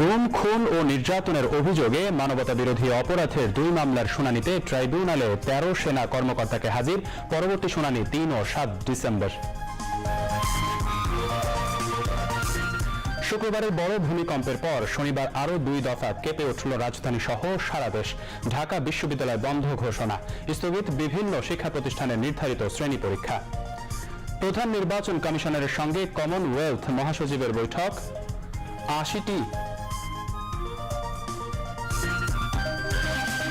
গুম, খুন ও নির্যাতনের অভিযোগে মানবতা বিরোধী অপরাধের দুই মামলার শুনানিতে ট্রাইব্যুনালে তেরো সেনা কর্মকর্তাকে হাজির। পরবর্তী শুনানি তিন ও সাত ডিসেম্বর। শুক্রবারের বড় ভূমিকম্পের পর শনিবার আরও দুই দফা কেঁপে উঠল রাজধানী সহ সারা দেশ। ঢাকা বিশ্ববিদ্যালয় বন্ধ ঘোষণা, স্থগিত বিভিন্ন শিক্ষা প্রতিষ্ঠানের নির্ধারিত শ্রেণি পরীক্ষা। প্রধান নির্বাচন কমিশনারের সঙ্গে কমনওয়েলথ মহাসচিবের বৈঠক। আশিটি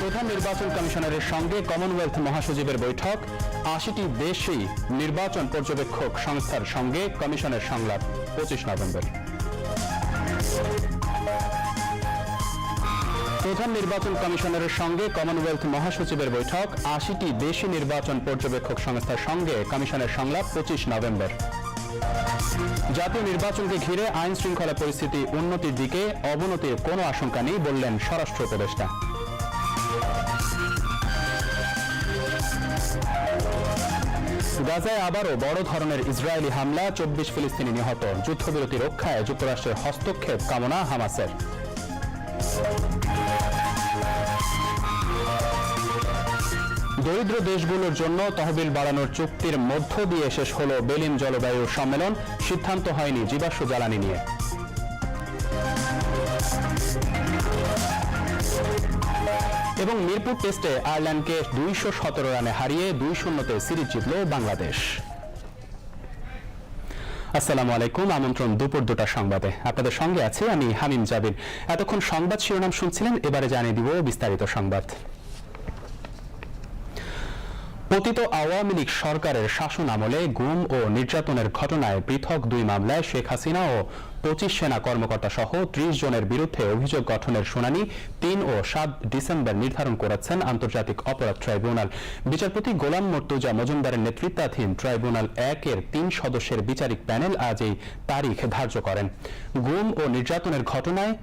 প্রধান নির্বাচন কমিশনারের সঙ্গে কমনওয়েলথ মহাসচিবের বৈঠক। আশিটি দেশই নির্বাচন পর্যবেক্ষক সংস্থার সঙ্গে কমিশনের সংলাপ, পঁচিশ নভেম্বর। প্রধান নির্বাচন কমিশনারের সঙ্গে কমনওয়েলথ মহাসচিবের বৈঠক। আশিটি দেশি নির্বাচন পর্যবেক্ষক সংস্থার সঙ্গে কমিশনের সংলাপ, পঁচিশ নভেম্বর। জাতীয় নির্বাচনকে ঘিরে আইন শৃঙ্খলা পরিস্থিতি উন্নতির দিকে অবনতির কোনো আশঙ্কা নেই বললেন স্বরাষ্ট্র উপদেষ্টা। গাজায় আবারও বড় ধরনের ইসরায়েলি হামলা, চব্বিশ ফিলিস্তিনি নিহত। যুদ্ধবিরতি রক্ষায় যুক্তরাষ্ট্রের হস্তক্ষেপ কামনা হামাসের। দরিদ্র দেশগুলোর জন্য তহবিল বাড়ানোর চুক্তির মধ্য দিয়ে শেষ হল বেলিন জলবায়ু সম্মেলন। সিদ্ধান্ত হয়নি জীবাশ্ম জ্বালানি নিয়ে। এবং মিরপুর টেস্টে আয়ারল্যান্ডকে দুইশো সতেরো রানে হারিয়ে দুই শূন্যতে সিরিজ জিতল বাংলাদেশ। আসসালামু আলাইকুম, আমন্ত্রণ দুপুর দুটা সংবাদে। আপনাদের সঙ্গে আছি আমি হামিম জাবির। এতক্ষণ সংবাদ শিরোনাম শুনছিলেন, এবারে জানিয়ে দিব বিস্তারিত সংবাদ। পতিত আওয়ামী লীগ সরকারের শাসন আমলে গুম ও নির্যাতনের ঘটনায় পৃথক দুই মামলায় শেখ হাসিনা ও পঁচিশ সেনা কর্মকর্তা সহ ত্রিশ জনের বিরুদ্ধে অভিযোগ গঠনের শুনানি তিন ও সাত ডিসেম্বর নির্ধারণ করেছেন আন্তর্জাতিক অপরাধ ট্রাইব্যুনাল। বিচারপতি গোলাম মর্তুজা মজুমদারের নেতৃত্বাধীন ট্রাইব্যুনাল একের তিন সদস্যের বিচারিক প্যানেল আজ এই তারিখ ধার্য করেন। গুম ও নির্যাতনের ঘটনায়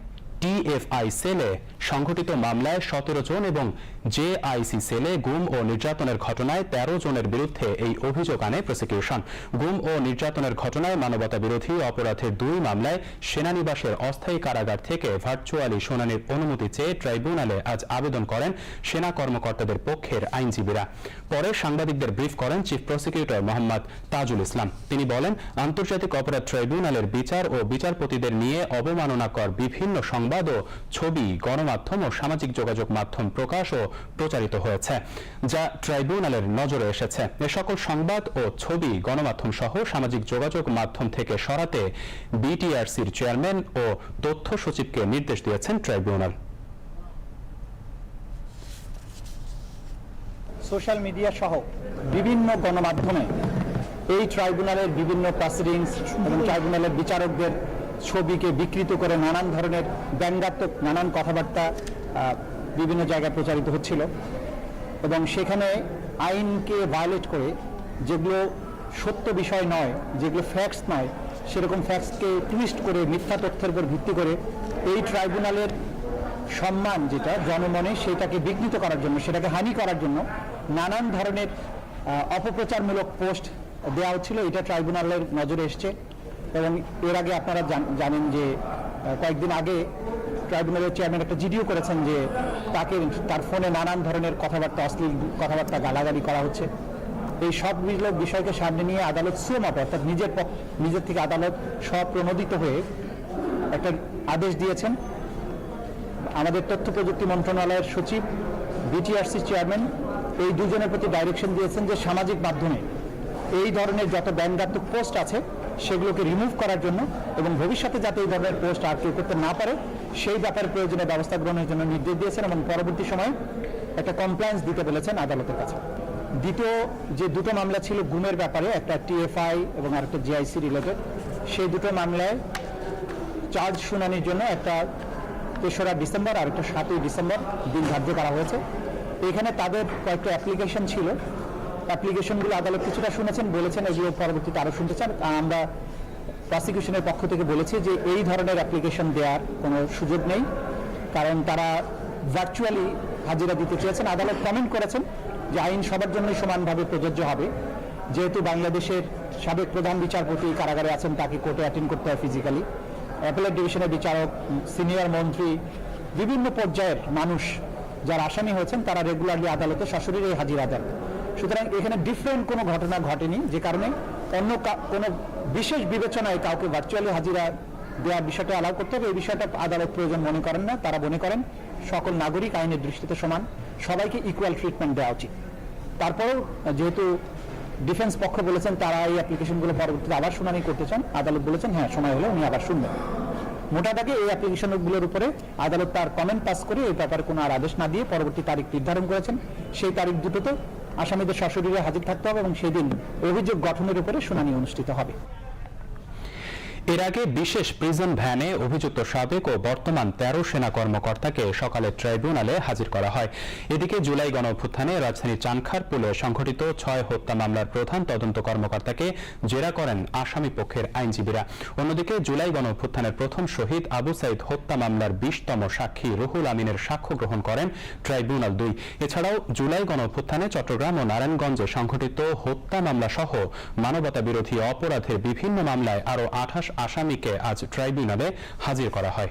টিএফআই সেলে সংঘটিত মামলায় সতেরো জন এবং জেআইসি সেলে গুম ও নির্যাতনের ঘটনায় তেরো জনের বিরুদ্ধে এই অভিযোগ আনে প্রসিকিউশন। গুম ও নির্যাতনের ঘটনায় মানবতা বিরোধী অপরাধের দুই মামলায় সেনানিবাসের অস্থায়ী কারাগার থেকে ভার্চুয়ালি শুনানির অনুমতি চেয়ে ট্রাইব্যুনালে আজ আবেদন করেন সেনা কর্মকর্তাদের পক্ষের আইনজীবীরা। পরে সাংবাদিকদের ব্রিফ করেন চিফ প্রসিকিউটর মোহাম্মদ তাজুল ইসলাম। তিনি বলেন, আন্তর্জাতিক অপরাধ ট্রাইব্যুনালের বিচার ও বিচারপতিদের নিয়ে অবমাননাকর বিভিন্ন সংবাদ ও ছবি, গণমাধ্যম ও সামাজিক যোগাযোগ মাধ্যম প্রকাশ ও প্রচারিত হয়েছে, যা ট্রাইব্যুনালের নজরে এসেছে। এ সকল সংবাদ ও ছবি গণমাধ্যম সহ সামাজিক যোগাযোগ মাধ্যম থেকে সরাতে বিটিআরসির চেয়ারম্যান ও তথ্য সচিবকে নির্দেশ দিয়েছেন ট্রাইব্যুনাল। সোশ্যাল মিডিয়া সহ বিভিন্ন গণমাধ্যমে এই ট্রাইব্যুনালের বিভিন্ন প্রসিডিংস এবং ট্রাইব্যুনালের বিচারকদের ছবিকে বিকৃত করে নানান ধরনের ব্যঙ্গাত্মক, নানান কথাবার্তা বিভিন্ন জায়গায় প্রচারিত হচ্ছিল এবং সেখানে আইনকে ভায়োলেট করে যেগুলো সত্য বিষয় নয়, যেগুলো ফ্যাক্টস নয়, সেরকম ফ্যাক্টসকে টুইস্ট করে মিথ্যা তথ্যের উপর ভিত্তি করে এই ট্রাইব্যুনালের সম্মান যেটা জনমনে সেটাকে বিঘ্নিত করার জন্য, সেটাকে হানি করার জন্য নানান ধরনের অপপ্রচারমূলক পোস্ট দেওয়া হচ্ছিল। এটা ট্রাইব্যুনালের নজরে এসছে এবং এর আগে আপনারা জান- জানেন যে কয়েকদিন আগে ট্রাইব্যুনালের চেয়ারম্যান একটা জিডিও করেছেন যে তাকে তার ফোনে নানান ধরনের কথাবার্তা, অশ্লীল কথাবার্তা, গালাগালি করা হচ্ছে। এই সবগুলো বিষয়কে সামনে নিয়ে আদালত সুমাপ অর্থাৎ নিজের নিজের থেকে আদালত স্বপ্রণোদিত হয়ে একটা আদেশ দিয়েছেন। আমাদের তথ্য প্রযুক্তি মন্ত্রণালয়ের সচিব, বিটিআরসি চেয়ারম্যান, এই দুজনের প্রতি ডাইরেকশন দিয়েছেন যে সামাজিক মাধ্যমে এই ধরনের যত ব্যঙ্গাত্মক পোস্ট আছে, সেগুলোকে রিমুভ করার জন্য এবং ভবিষ্যতে যাতে এই ধরনের পোস্ট আর কেউ করতে না পারে সেই ব্যাপারে প্রয়োজনীয় ব্যবস্থা গ্রহণের জন্য নির্দেশ দিয়েছেন এবং পরবর্তী সময়ে একটা কমপ্লায়েন্স দিতে বলেছেন আদালতের কাছে। দ্বিতীয় যে দুটো মামলা ছিল গুমের ব্যাপারে, একটা টিএফআই এবং আরেকটা জিআইসি রিলেটেড সেই দুটো মামলায় চার্জ শুনানির জন্য একটা তেসরা ডিসেম্বর আর একটা সাতই ডিসেম্বর দিন ধার্য করা হয়েছে। এখানে তাদের কয়েকটা অ্যাপ্লিকেশন ছিল। অ্যাপ্লিকেশনগুলো আদালত কিছুটা শুনেছেন, বলেছেন, এগুলো পরবর্তীতে আরও শুনতে চান। আমরা প্রসিকিউশনের পক্ষ থেকে বলেছি যে এই ধরনের অ্যাপ্লিকেশন দেওয়ার কোনো সুযোগ নেই, কারণ তারা ভার্চুয়ালি হাজিরা দিতে চেয়েছেন। আদালত কমেন্ট করেছেন যে আইন সবার জন্যই সমানভাবে প্রযোজ্য হবে। যেহেতু বাংলাদেশের সাবেক প্রধান বিচারপতি কারাগারে আছেন, তাকে কোর্টে অ্যাটেন্ড করতে হয় ফিজিক্যালি অ্যাপেলেট ডিভিশনের বিচারক সিনিয়র মন্ত্রী, বিভিন্ন পর্যায়ের মানুষ যারা আসামি হয়েছেন, তারা রেগুলারলি আদালতে সশরীরে হাজিরা দেন। সুতরাং এখানে ডিফারেন্ট কোনো ঘটনা ঘটেনি, যে কারণে অন্য কোনো বিশেষ বিবেচনায় কাউকে ভার্চুয়ালি হাজিরা দেওয়ার বিষয়টা অ্যালাউ করতে হবে। এই বিষয়টা আদালত প্রয়োজন মনে করেন না, তারা মনে করেন সকল নাগরিক আইনের দৃষ্টিতে সমান, সবাইকে ইকুয়াল ট্রিটমেন্ট দেওয়া উচিত। তারপরেও যেহেতু ডিফেন্স পক্ষ বলেছেন, তারা এই অ্যাপ্লিকেশনগুলো পরবর্তীতে আবার শুনানি করতে চান, আদালত বলেছেন হ্যাঁ সময় হলে উনি আবার শুনবেন। মোটা দাগে এই অ্যাপ্লিকেশনগুলোর উপরে আদালত তার কমেন্ট পাস করে এই ব্যাপারে কোনো আর আদেশ না দিয়ে পরবর্তী তারিখ নির্ধারণ করেছেন। সেই তারিখ দুটোতে আসামিদের সশরীরে হাজির থাকতে হবে এবং সেই দিন অভিযোগ গঠনের উপরে শুনানি অনুষ্ঠিত হবে। এর আগে বিশেষ প্রিজন ভ্যানে অভিযুক্ত সাবেক ও বর্তমান তেরো সেনা কর্মকর্তাকে সকালে ট্রাইব্যুনালে হাজির করা হয়। এদিকে জুলাই গণ অভ্যুত্থানে রাজধানীর চানখারপুলে সংঘটিত ছয় হত্যা মামলার প্রধান তদন্ত কর্মকর্তাকে জেরা করেন আসামি পক্ষের আইনজীবীরা। অন্যদিকে জুলাই গণ অভ্যুত্থানের প্রথম শহীদ আবু সাইদ হত্যা মামলার বিশতম সাক্ষী রুহুল আমিনের সাক্ষ্য গ্রহণ করেন ট্রাইব্যুনাল দুই। এছাড়াও জুলাই গণ অভ্যুত্থানে চট্টগ্রাম ও নারায়ণগঞ্জে সংঘটিত হত্যা মামলা সহ মানবতা বিরোধী অপরাধের বিভিন্ন মামলায় আরও আঠাশ আসামিকে আজ ট্রাইব্যুনালে হাজির করা হয়।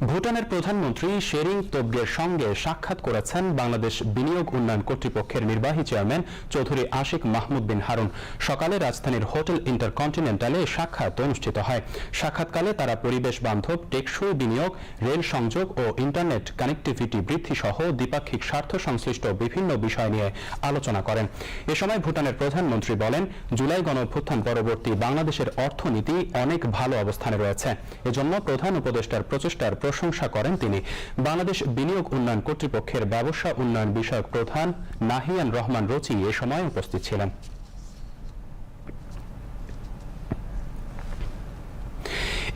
ভুটানের প্রধানমন্ত্রী শেরিং তোবগের সঙ্গে সাক্ষাৎ করেছেন বাংলাদেশ বিনিয়োগ উন্নয়ন কর্তৃপক্ষের নির্বাহী চেয়ারম্যান চৌধুরী আশিক মাহমুদ বিন হারুন। সকালে রাজধানীর হোটেল ইন্টারকন্টিনেন্টালে সাক্ষাৎ অনুষ্ঠিত হয়। সাক্ষাৎকালে তারা পরিবেশ বান্ধব, টেকসই বিনিয়োগ, রেল সংযোগ ও ইন্টারনেট কানেক্টিভিটি বৃদ্ধি সহ দ্বিপাক্ষিক স্বার্থ সংশ্লিষ্ট বিভিন্ন বিষয় নিয়ে আলোচনা করেন। এ সময় ভুটানের প্রধানমন্ত্রী বলেন, জুলাই গণ অভ্যুত্থান পরবর্তী বাংলাদেশের অর্থনীতি অনেক ভালো অবস্থানে রয়েছে। এজন্য প্রধান উপদেষ্টার প্রচেষ্টার প্রশংসা করেন তিনি। বাংলাদেশ বিনিয়োগ উন্নয়ন কর্তৃপক্ষের ব্যবসা উন্নয়ন বিষয়ক প্রধান নাহিয়ান রহমান রচি এ সময় উপস্থিত ছিলেন।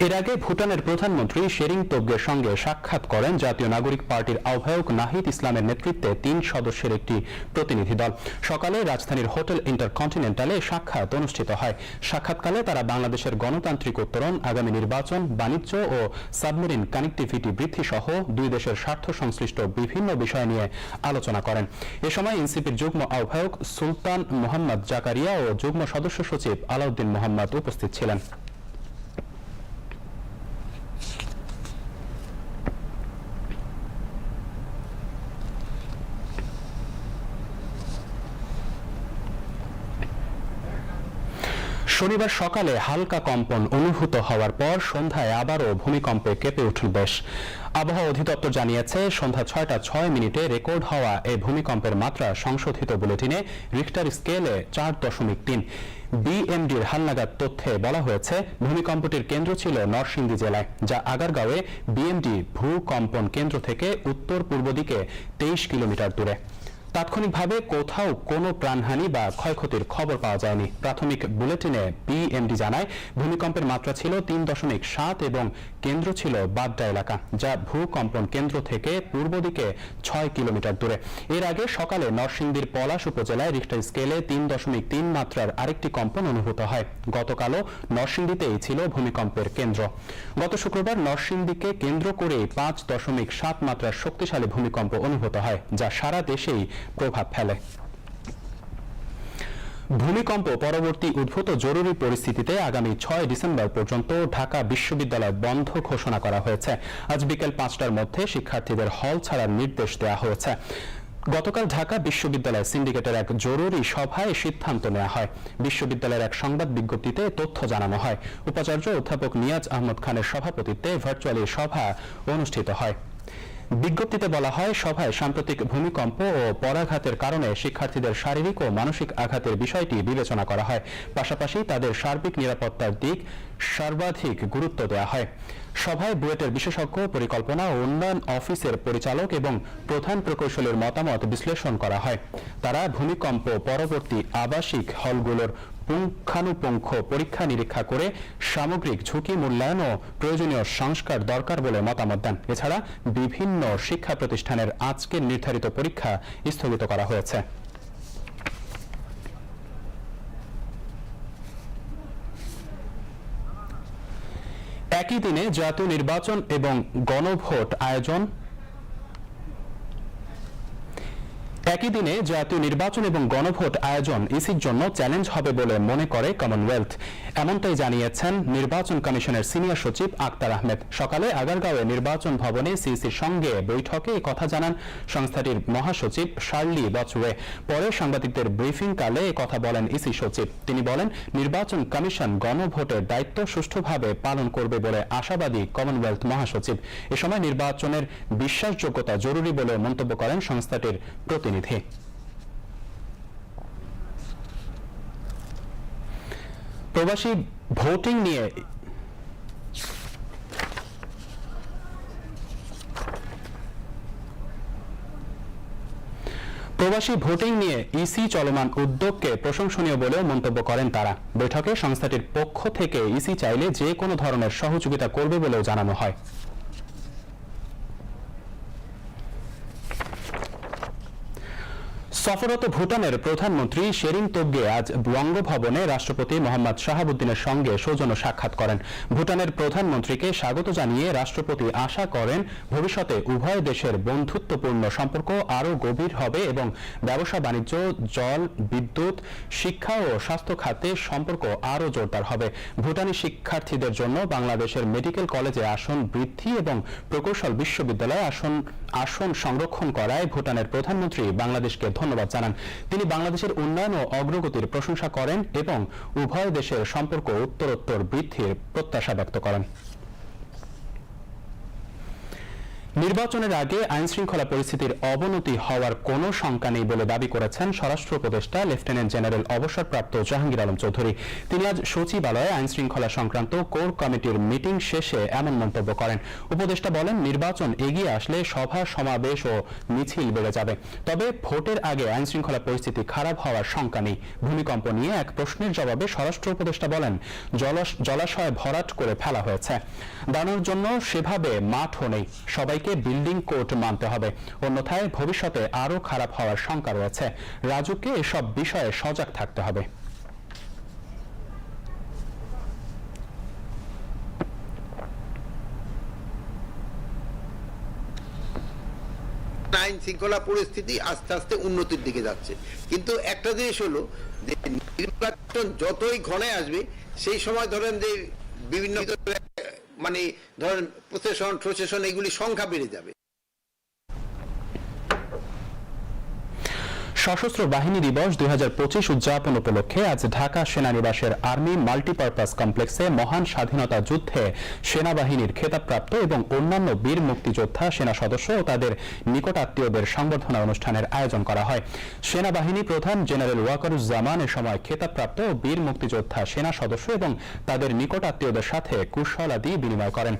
এর আগে ভুটানের প্রধানমন্ত্রী শেরিং তোবগের সঙ্গে সাক্ষাৎ করেন জাতীয় নাগরিক পার্টির আহ্বায়ক নাহিদ ইসলামের নেতৃত্বে তিন সদস্যের একটি প্রতিনিধি দল। সকালে রাজধানীর হোটেল ইন্টারকন্টিনেন্টালে সাক্ষাৎ অনুষ্ঠিত হয়। সাক্ষাৎকালে তারা বাংলাদেশের গণতান্ত্রিক উত্তরণ, আগামী নির্বাচন, বাণিজ্য ও সাবমেরিন কানেক্টিভিটি বৃদ্ধি সহ দুই দেশের স্বার্থ সংশ্লিষ্ট বিভিন্ন বিষয় নিয়ে আলোচনা করেন। এ সময় এনসিপির যুগ্ম আহ্বায়ক সুলতান মোহাম্মদ জাকারিয়া ও যুগ্ম সদস্য সচিব আলাউদ্দিন মোহাম্মদ উপস্থিত ছিলেন। শনিবার সকালে হালকা কম্পন অনুভূত হওয়ার পর সন্ধ্যায় আবারও ভূমিকম্পে কেঁপে উঠল দেশ। আবহাওয়া অধিদপ্তর জানিয়েছে, সন্ধ্যা ছয়টা ছয় মিনিটে রেকর্ড হওয়া এই ভূমিকম্পের মাত্রা সংশোধিত বুলেটিনে রিক্টার স্কেলে চার দশমিক তিন। বিএমডির হালনাগাদ তথ্যে বলা হয়েছে, ভূমিকম্পটির কেন্দ্র ছিল নরসিংদী জেলায়, যা আগারগাঁওয়ে বিএমডি ভূকম্পন কেন্দ্র থেকে উত্তর পূর্ব দিকে তেইশ কিলোমিটার দূরে। তাৎক্ষণিকভাবে কোথাও কোনো প্রাণহানি বা ক্ষয়ক্ষতির খবর পাওয়া যায়নি। প্রাথমিক বুলেটিনে বিএমডি জানায়, ভূমিকম্পের মাত্রা ছিল তিন দশমিক সাত এবং কেন্দ্র ছিল বাড্ডা এলাকা, যা ভূকম্পন কেন্দ্র থেকে পূর্ব দিকে ছয় কিলোমিটার দূরে। এর আগে সকালে নরসিংদীর পলাশ উপজেলায় রিক্টার স্কেলে তিন দশমিক তিন মাত্রার আরেকটি কম্পন অনুভূত হয়। গতকালও নরসিংদীতেই ছিল ভূমিকম্পের কেন্দ্র। গত শুক্রবার নরসিংদীকে কেন্দ্র করে পাঁচ দশমিক সাত মাত্রার শক্তিশালী ভূমিকম্প অনুভূত হয়, যা সারা দেশেই প্রভাব ফেলে। ভূমিকম্প পরবর্তী উদ্ভূত জরুরি পরিস্থিতিতে আগামী ছয় ডিসেম্বর পর্যন্ত ঢাকা বিশ্ববিদ্যালয় বন্ধ ঘোষণা করা হয়েছে। আজ বিকেল পাঁচটার মধ্যে শিক্ষার্থীদের হল ছাড়ার নির্দেশ দেওয়া হয়েছে। গতকাল ঢাকা বিশ্ববিদ্যালয় সিন্ডিকেটের এক জরুরি সভায় সিদ্ধান্ত নেওয়া হয়। বিশ্ববিদ্যালয়ের এক সংবাদ বিজ্ঞপ্তিতে তথ্য জানানো হয়। উপাচার্য অধ্যাপক নিয়াজ আহমদ খানের সভাপতিত্বে ভার্চুয়ালি সভা অনুষ্ঠিত হয়। বিজ্ঞপ্তিতে বলা হয়, সভায় সাম্প্রতিক ভূমিকম্প ও পরাঘাতের কারণে শিক্ষার্থীদের শারীরিক ও মানসিক আঘাতের বিষয়টি বিবেচনা করা হয়। পাশাপাশি তাদের সার্বিক নিরাপত্তার দিক সর্বাধিক গুরুত্ব দেওয়া হয়। সভায় বুয়েটের বিশেষজ্ঞ, পরিকল্পনা ও উন্নয়ন অফিসের পরিচালক এবং প্রধান প্রকৌশলীর মতামত বিশ্লেষণ করা হয়। তারা ভূমিকম্প পরবর্তী আবাসিক হলগুলোর পুঙ্খানুপুঙ্খ পরীক্ষা নিরীক্ষা করে সামগ্রিক ঝুঁকি মূল্যায়ন ও প্রয়োজনীয় সংস্কার দরকার বলে মতামত দেন। এছাড়া বিভিন্ন শিক্ষা প্রতিষ্ঠানের আজকের নির্ধারিত পরীক্ষা স্থগিত করা হয়েছে। একই দিনে জাতীয় নির্বাচন এবং গণভোট আয়োজন একই দিনে জাতীয় নির্বাচন এবং গণভোট আয়োজন ইসির জন্য চ্যালেঞ্জ হবে বলে মনে করে কমনওয়েলথ এমনটাই জানিয়েছেন নির্বাচন কমিশনের সিনিয়র সচিব আক্তার আহমেদ। সকালে আগারগাঁওয়ে নির্বাচন ভবনে সিইসির সঙ্গে বৈঠকে কথা জানান সংস্থাটির মহাসচিব শার্লি বচওয়ে। পরে সাংবাদিকদের ব্রিফিং কালে কথা বলেন ইসি সচিব। তিনি বলেন, নির্বাচন কমিশন গণভোটের দায়িত্ব সুষ্ঠুভাবে পালন করবে বলে আশাবাদী কমনওয়েলথ মহাসচিব। এ সময় নির্বাচনের বিশ্বাসযোগ্যতা জরুরি বলে মন্তব্য করেন সংস্থাটির প্রতিনিধি প্রবাসী ভোটিং নিয়ে প্রবাসী ভোটিং নিয়ে ইসি চলমান উদ্যোগকে প্রশংসনীয় বলেও মন্তব্য করেন তারা। বৈঠকে সংস্থাটির পক্ষ থেকে ইসি চাইলে যে কোনো ধরনের সহযোগিতা করবে বলেও জানানো হয়। সফররত ভুটানের প্রধানমন্ত্রী শেরিং তোবগে আজ বঙ্গভবনে রাষ্ট্রপতি মোহাম্মদ শাহাবুদ্দিনের সঙ্গে সৌজন্য সাক্ষাৎ করেন। ভুটানের প্রধানমন্ত্রীকে স্বাগত জানিয়ে রাষ্ট্রপতি আশা করেন, ভবিষ্যতে উভয় দেশের বন্ধুত্বপূর্ণ সম্পর্ক আরও গভীর হবে এবং ব্যবসা, বাণিজ্য, জল, বিদ্যুৎ, শিক্ষা ও স্বাস্থ্য খাতে সম্পর্ক আরও জোরদার হবে। ভুটানি শিক্ষার্থীদের জন্য বাংলাদেশের মেডিকেল কলেজে আসন বৃদ্ধি এবং প্রকৌশল বিশ্ববিদ্যালয়ে আসন আসন সংরক্ষণ করায় ভুটানের প্রধানমন্ত্রী বাংলাদেশকে ধন্যবাদ জানান। তিনি বাংলাদেশের উন্নয়ন ও অগ্রগতির প্রশংসা করেন এবং উভয় দেশের সম্পর্ক উত্তরোত্তর বৃদ্ধির প্রত্যাশা ব্যক্ত করেন। নির্বাচনের আগে আইন শৃঙ্খলা পরিস্থিতির অবনতি হওয়ার কোনো শঙ্কা নেই বলে দাবি করেছেন স্বরাষ্ট্র উপদেষ্টা লেফটেন্যান্ট জেনারেল অবসরপ্রাপ্ত জাহাঙ্গীর আলম চৌধুরী। তিনি আজ সচিবালয়ে আইন শৃঙ্খলা সংক্রান্ত কোর কমিটির মিটিং শেষে এমন মন্তব্য করেন। উপদেষ্টা বলেন, নির্বাচন এগিয়ে আসলে সভা, সমাবেশ ও মিছিল বেড়ে যাবে। তবে ভোটের আগে আইন শৃঙ্খলা পরিস্থিতি খারাপ হওয়ার শঙ্কা নেই। ভূমিকম্প নিয়ে এক প্রশ্নের জবাবে স্বরাষ্ট্র উপদেষ্টা বলেন, জলাশ- জলাশয় ভরাট করে ফেলা হয়েছে। দানোর জন্য সেভাবে মাঠও নেই। সবাইকে বিল্ডিং কোড মানতে হবে। অন্যথায় ভবিষ্যতে আরও খারাপ হওয়ার শঙ্কা রয়েছে। রাজুকে এসব বিষয়ে সজাগ থাকতে হবে। আইন শৃঙ্খলা পরিস্থিতি আস্তে আস্তে উন্নতির দিকে যাচ্ছে। কিন্তু একটা জিনিস হলো যে নির্বাচন যতই ঘনে আসবে, সেই সময় ধরেন যে বিভিন্ন মানে ধরেন প্রশাসন প্রশাসন এগুলি সংখ্যা বেড়ে যাবে। সশস্ত্র বাহিনী দিবস দুই হাজার পঁচিশ উদযাপন উপলক্ষে আজ ঢাকা সেনানিবাসের আর্মি মাল্টিপারপাস কমপ্লেক্সে মহান স্বাধীনতা যুদ্ধে সেনাবাহিনীর খেতাবপ্রাপ্ত এবং অন্যান্য বীর মুক্তিযোদ্ধা, সেনা সদস্য ও তাদের নিকটাত্মীয়দের সংবর্ধনা অনুষ্ঠানের আয়োজন করা হয়। সেনাবাহিনী প্রধান জেনারেল ওয়াকারুজ্জামান এ সময় খেতাবপ্রাপ্ত ও বীর মুক্তিযোদ্ধা, সেনা সদস্য এবং তাদের নিকটাত্মীয়দের সাথে কুশলাদি বিনিময় করেন।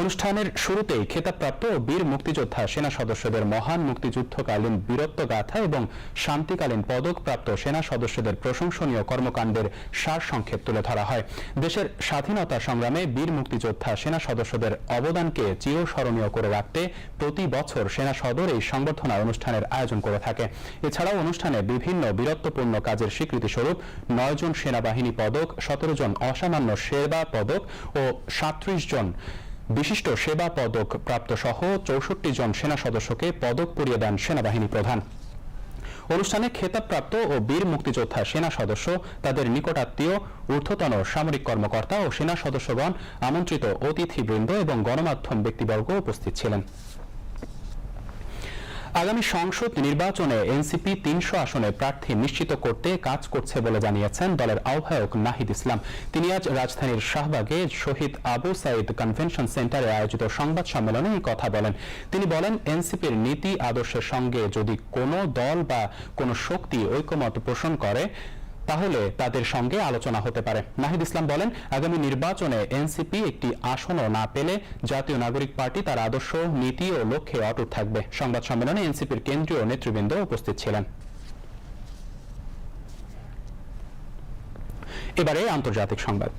অনুষ্ঠানের শুরুতেই খেতাবপ্রাপ্ত বীর মুক্তিযোদ্ধা সেনা সদস্যদের মহান মুক্তিযুদ্ধকালীন বীরত্ব গাথা এবং শান্তিকালীন পদকপ্রাপ্ত সেনা সদস্যদের প্রশংসনীয় কর্মকাণ্ডের সার সংক্ষেপ তুলে ধরা হয়। দেশের স্বাধীনতা সংগ্রামে বীর মুক্তিযোদ্ধা সেনা সদস্যদের অবদানকে চিরস্মরণীয় করে রাখতে প্রতি বছর সেনা সদর এই সংবর্ধনা অনুষ্ঠানের আয়োজন করে থাকে। এছাড়াও অনুষ্ঠানে বিভিন্ন বীরত্বপূর্ণ কাজের স্বীকৃতিস্বরূপ নয় জন সেনাবাহিনী পদক, সতেরো জন অসামান্য সেবা পদক ও সাঁত্রিশ জন বিশিষ্ট সেবা পদক প্রাপ্ত সহ চৌষট্টি জন সেনা সদস্যকে পদক পরিয়ে দেন সেনাবাহিনী প্রধান। অনুষ্ঠানে খেতাবপ্রাপ্ত ও বীর মুক্তিযোদ্ধা সেনা সদস্য, তাদের নিকটাত্মীয় ঊর্ধ্বতন সামরিক কর্মকর্তা ও সেনা সদস্যগণ, আমন্ত্রিত অতিথিবৃন্দ এবং গণমাধ্যম ব্যক্তিবর্গ উপস্থিত ছিলেন। আগামী সংসদ নির্বাচনে এনসিপি তিনশো আসনে প্রার্থী নিশ্চিত করতে কাজ করছে বলে জানিয়েছেন দলের আহ্বায়ক নাহিদ ইসলাম। তিনি আজ রাজধানীর শাহবাগে শহীদ আবু সাইদ কনভেনশন সেন্টারে আয়োজিত সংবাদ সম্মেলনে এই কথা বলেন। তিনি বলেন, এনসিপির নীতি আদর্শের সঙ্গে যদি কোনো দল বা কোনো শক্তি ঐকমত পোষণ করে তাহলে তাদের সঙ্গে আলোচনা হতে পারে। নাহিদ ইসলাম বলেন, আগামী নির্বাচনে এনসিপি একটি আসনও না পেলে জাতীয় নাগরিক পার্টি তার আদর্শ, নীতি ও লক্ষ্যে অটুট থাকবে। সংবাদ সম্মেলনে এনসিপির কেন্দ্রীয় নেতৃবৃন্দ উপস্থিত ছিলেন। এবারে আন্তর্জাতিক সংবাদ।